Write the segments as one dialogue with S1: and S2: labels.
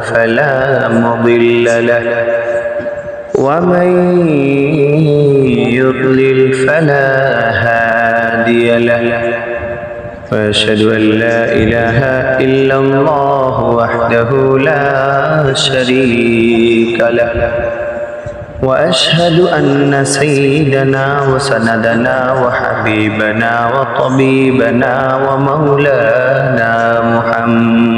S1: فلا مضل له. ومن يضلل فلا هادي له. وأشهد أن لا إله إلا الله وحده لا شريك له. وأشهد أن سيدنا وسندنا وحبيبنا وطبيبنا ومولانا محمد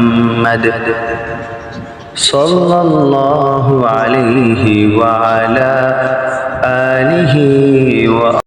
S1: صلى الله عليه وعلى